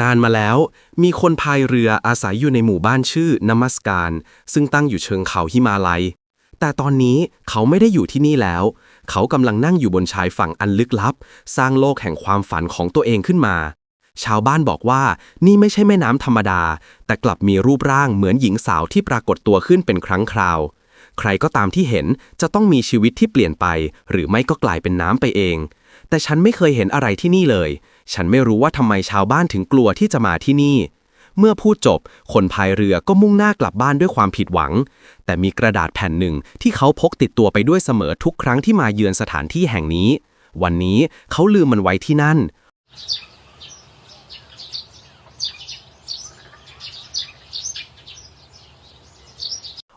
นานมาแล้ว มีคนพายเรืออาศัยอยู่ในหมู่บ้านชื่อนมัสการ ซึ่งตั้งอยู่เชิงเขาหิมาลัย แต่ตอนนี้เขาไม่ได้อยู่ที่นี่แล้ว เขากำลังนั่งอยู่บนชายฝั่งอันลึกลับ สร้างโลกแห่งความฝันของตัวเองขึ้นมา ชาวบ้านบอกว่านี่ไม่ใช่แม่น้ำธรรมดา แต่กลับมีรูปร่างเหมือนหญิงสาวที่ปรากฏตัวขึ้นเป็นครั้งคราว ใครก็ตามที่เห็นจะต้องมีชีวิตที่เปลี่ยนไป หรือไม่ก็กลายเป็นน้ำไปเอง แต่ฉันไม่เคยเห็นอะไรที่นี่เลย ฉันไม่รู้ว่าทำไมชาวบ้านถึงกลัวที่จะมาที่นี่ เมื่อพูดจบ คนพายเรือก็มุ่งหน้ากลับบ้านด้วยความผิดหวัง แต่มีกระดาษแผ่นหนึ่งที่เขาพกติดตัวไปด้วยเสมอทุกครั้งที่มาเยือนสถานที่แห่งนี้ วันนี้เขาลืมมันไว้ที่นั่น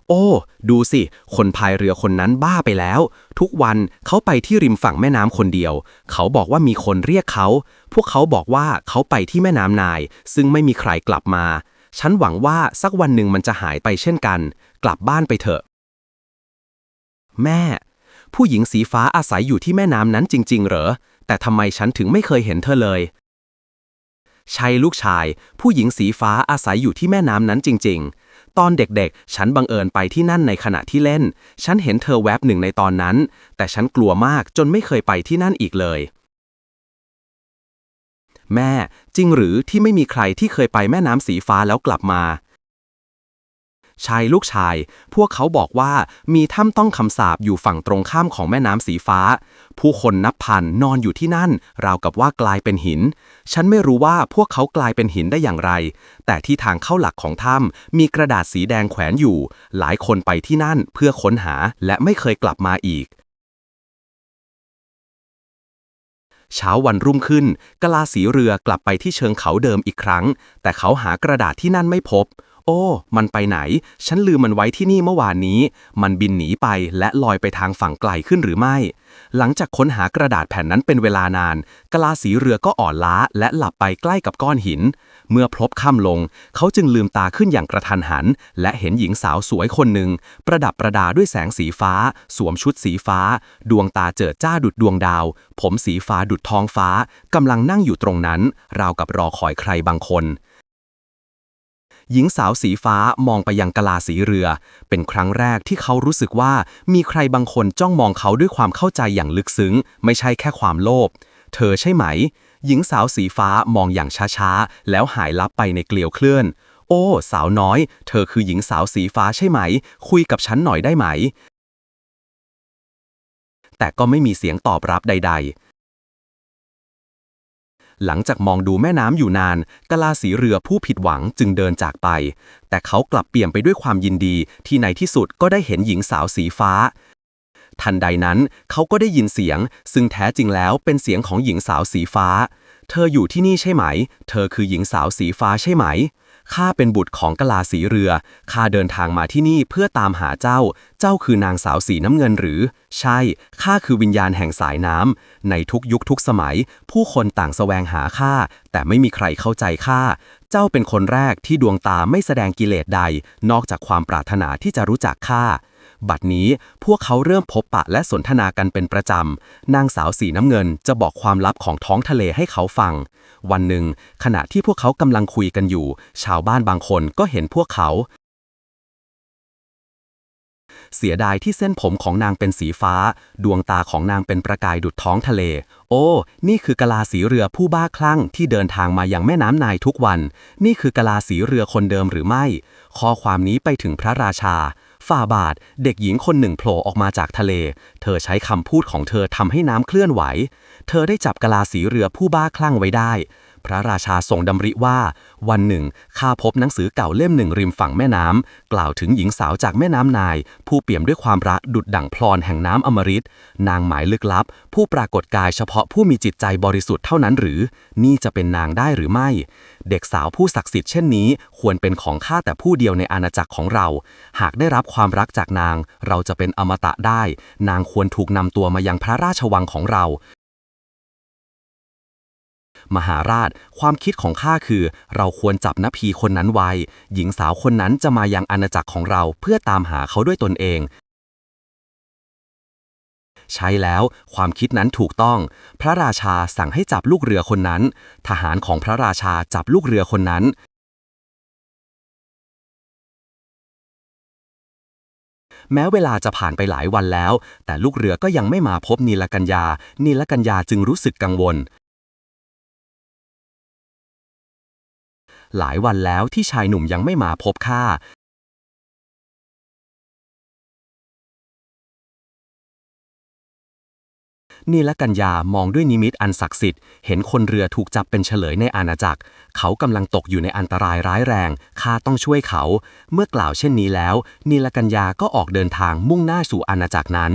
โอ้ ดูสิ คนพายเรือคนนั้นบ้าไปแล้ว ทุกวันเขาไปที่ริมฝั่งแม่น้ำคนเดียว เขาบอกว่ามีคนเรียกเขา พวกเขาบอกว่าเขาไปที่แม่น้ำนาย ซึ่งไม่มีใครกลับมา ฉันหวังว่าสักวันหนึ่งมันจะหายไปเช่นกัน กลับบ้านไปเถอะ แม่ ผู้หญิงสีฟ้าอาศัยอยู่ที่แม่น้ำนั้นจริง ๆ เหรอ แต่ทำไมฉันถึงไม่เคยเห็นเธอเลยใช่ลูกชาย ผู้หญิงสีฟ้าอาศัยอยู่ที่แม่น้ำนั้นจริง ๆ ตอนเด็กๆ ฉันบังเอิญไปที่นั่นในขณะที่เล่น ฉันเห็นเธอแวบหนึ่งในตอนนั้น แต่ฉันกลัวมากจนไม่เคยไปที่นั่นอีกเลย แม่ จริงหรือที่ไม่มีใครที่เคยไปแม่น้ำสีฟ้าแล้วกลับมา ชายลูกชาย พวกเขาบอกว่ามีถ้ำต้องคำสาบอยู่ฝั่งตรงข้ามของแม่น้ำสีฟ้า ผู้คนนับพันนอนอยู่ที่นั่น ราวกับว่ากลายเป็นหิน ฉันไม่รู้ว่าพวกเขากลายเป็นหินได้อย่างไร แต่ที่ทางเข้าหลักของถ้ำมีกระดาษสีแดงแขวนอยู่ หลายคนไปที่นั่นเพื่อค้นหาและไม่เคยกลับมาอีกเช้าวันรุ่งขึ้น กลาสีเรือกลับไปที่เชิงเขาเดิมอีกครั้ง แต่เขาหากระดาษที่นั่นไม่พบ โอ้ มันไปไหน ฉันลืมมันไว้ที่นี่เมื่อวานนี้ มันบินหนีไปและลอยไปทางฝั่งไกลขึ้นหรือไม่ หลังจากค้นหากระดาษแผ่นนั้นเป็นเวลานาน กลาสีเรือก็อ่อนล้าและหลับไปใกล้กับก้อนหิน เมื่อพลบค่ำลง เขาจึงลืมตาขึ้นอย่างกระทันหัน และเห็นหญิงสาวสวยคนหนึ่ง ประดับประดาด้วยแสงสีฟ้า สวมชุดสีฟ้า ดวงตาเจิดจ้าดุดดวงดาว ผมสีฟ้าดุดทองฟ้ากำลังนั่งอยู่ตรงนั้น ราวกับรอคอยใครบางคน หญิงสาวสีฟ้ามองไปยังกะลาสีเรือ เป็นครั้งแรกที่เขารู้สึกว่ามีใครบางคนจ้องมองเขาด้วยความเข้าใจอย่างลึกซึ้ง ไม่ใช่แค่ความโลภ เธอใช่ไหม หญิงสาวสีฟ้ามองอย่างช้าๆ แล้วหายลับไปในเกลียวเคลื่อน โอ้ สาวน้อย เธอคือหญิงสาวสีฟ้าใช่ไหม คุยกับฉันหน่อยได้ไหม แต่ก็ไม่มีเสียงตอบรับใด ๆ หลังจากมองดูแม่น้ำอยู่นานกลาสีเรือผู้ผิดหวังจึงเดินจากไป แต่เขากลับเปี่ยมไปด้วยความยินดี ที่ในที่สุดก็ได้เห็นหญิงสาวสีฟ้า ทันใดนั้นเขาก็ได้ยินเสียง ซึ่งแท้จริงแล้วเป็นเสียงของหญิงสาวสีฟ้า เธออยู่ที่นี่ใช่ไหม เธอคือหญิงสาวสีฟ้าใช่ไหม ข้าเป็นบุตรของกลาสีเรือ ข้าเดินทางมาที่นี่เพื่อตามหาเจ้า เจ้าคือนางสาวสีน้ำเงินหรือ ใช่ ข้าคือวิญญาณแห่งสายน้ำ ในทุกยุคทุกสมัย ผู้คนต่างแสวงหาข้า แต่ไม่มีใครเข้าใจข้า เจ้าเป็นคนแรกที่ดวงตาไม่แสดงกิเลสใด นอกจากความปรารถนาที่จะรู้จักข้า บัดนี้พวกเขาเริ่มพบปะและสนทนากันเป็นประจำ นางสาวสีน้ำเงินจะบอกความลับของท้องทะเลให้เขาฟัง วันหนึ่ง ขณะที่พวกเขากำลังคุยกันอยู่ ชาวบ้านบางคนก็เห็นพวกเขา เสียดายที่เส้นผมของนางเป็นสีฟ้า ดวงตาของนางเป็นประกายดุดท้องทะเล โอ้ นี่คือกะลาสีเรือผู้บ้าคลั่งที่เดินทางมาอย่างแม่น้ำนายทุกวัน นี่คือกะลาสีเรือคนเดิมหรือไม่ ข้อความนี้ไปถึงพระราชา ฝ่าบาท เด็กหญิงคนหนึ่งโผล่ออกมาจากทะเล เธอใช้คำพูดของเธอทำให้น้ำเคลื่อนไหว เธอได้จับกะลาสีเรือผู้บ้าคลั่งไว้ได้ พระราชาทรงดำริว่า วันหนึ่งข้าพบหนังสือเก่าเล่มหนึ่งริมฝั่งแม่น้ำกล่าวถึงหญิงสาวจากแม่น้ำนาย ผู้เปี่ยมด้วยความรักดุดดั่งพลอนแห่งน้ำอมฤตนางหมายลึกลับ ผู้ปรากฏกายเฉพาะผู้มีจิตใจบริสุทธิ์เท่านั้นหรือ นี่จะเป็นนางได้หรือไม่ เด็กสาวผู้ศักดิ์สิทธิ์เช่นนี้ ควรเป็นของข้าแต่ผู้เดียวในอาณาจักรของเรา หากได้รับความรักจากนาง เราจะเป็นอมตะได้ นางควรถูกนำตัวมายังพระราชวังของเรา มหาราช ความคิดของข้าคือ เราควรจับนภีคนนั้นไว้ หญิงสาวคนนั้นจะมายังอาณาจักรของเราเพื่อตามหาเขาด้วยตนเอง ใช่แล้ว ความคิดนั้นถูกต้อง พระราชาสั่งให้จับลูกเรือคนนั้น ทหารของพระราชาจับลูกเรือคนนั้นแม้เวลาจะผ่านไปหลายวันแล้ว แต่ลูกเรือก็ยังไม่มาพบนีลกัญญา นีลกัญญาจึงรู้สึกกังวล หลายวันแล้วที่ชายหนุ่มยังไม่มาพบข้านีลกัญญามองด้วยนิมิตอันศักดิ์สิทธิ์ เห็นคนเรือถูกจับเป็นเฉลยในอาณาจักร เขากำลังตกอยู่ในอันตรายร้ายแรง ข้าต้องช่วยเขา เมื่อกล่าวเช่นนี้แล้ว นีลกัญญาก็ออกเดินทางมุ่งหน้าสู่อาณาจักรนั้น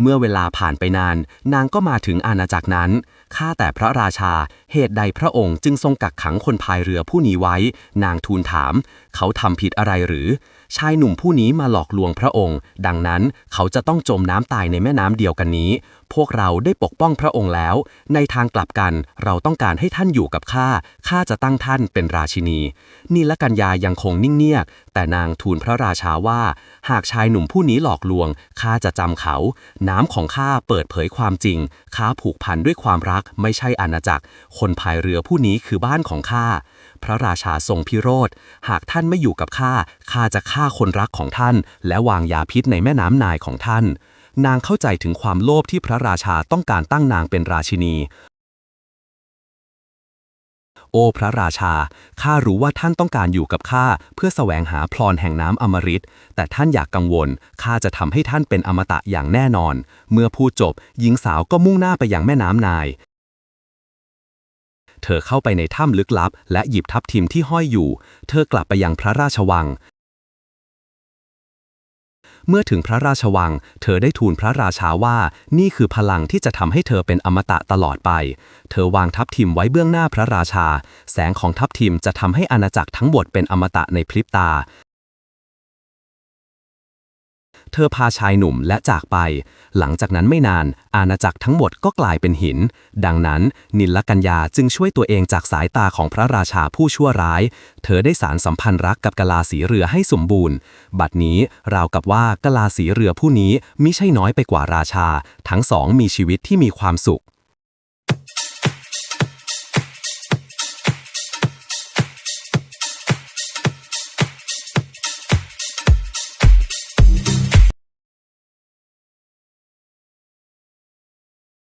เมื่อเวลาผ่านไปนาน นางก็มาถึงอาณาจักรนั้น ข้าแต่พระราชา เหตุใดพระองค์จึงทรงกักขังคนพายเรือผู้นี้ไว้ นางทูลถาม เขาทำผิดอะไรหรือ ชายหนุ่มผู้นี้มาหลอกลวงพระองค์ ดังนั้นเขาจะต้องจมน้ำตายในแม่น้ำเดียวกันนี้ พวกเราได้ปกป้องพระองค์แล้ว ในทางกลับกันเราต้องการให้ท่านอยู่กับข้าข้าจะตั้งท่านเป็นราชินีนีลกัญญายังคงนิ่งเงียบแต่นางทูลพระราชาว่า หากชายหนุ่มผู้นี้หลอกลวงข้าจะจำเขา น้ำของข้าเปิดเผยความจริงข้าผูกพันด้วยความรักไม่ใช่อาณาจักร คนพายเรือผู้นี้คือบ้านของข้า พระราชาทรงพิโรธ หากท่านไม่อยู่กับข้า ข้าจะฆ่าคนรักของท่าน และวางยาพิษในแม่น้ำนายของท่าน นางเข้าใจถึงความโลภที่พระราชาต้องการตั้งนางเป็นราชินี โอ้พระราชา ข้ารู้ว่าท่านต้องการอยู่กับข้าเพื่อแสวงหาพรแห่งน้ำอมฤต แต่ท่านอยากกังวล ข้าจะทำให้ท่านเป็นอมตะอย่างแน่นอน เมื่อพูดจบ หญิงสาวก็มุ่งหน้าไปยังแม่น้ำนาย เธอเข้าไปในถ้ำลึกลับ และหยิบทับทิมที่ห้อยอยู่ เธอกลับไปยังพระราชวัง เมื่อถึงพระราชวัง เธอได้ทูลพระราชาว่านี่คือพลังที่จะทำให้เธอเป็นอมตะตลอดไป เธอวางทับทิมไว้เบื้องหน้าพระราชา แสงของทับทิมจะทำให้อาณาจักรทั้งหมดเป็นอมตะในพริบตา เธอพาชายหนุ่มและจากไป หลังจากนั้นไม่นาน อาณาจักรทั้งหมดก็กลายเป็นหิน ดังนั้น นิลกัญญาจึงช่วยตัวเองจากสายตาของพระราชาผู้ชั่วร้าย เธอได้สารสัมพันธ์รักกับกลาสีเรือให้สมบูรณ์ บัดนี้ราวกับว่ากลาสีเรือผู้นี้มิใช่น้อยไปกว่าราชา ทั้งสองมีชีวิตที่มีความสุข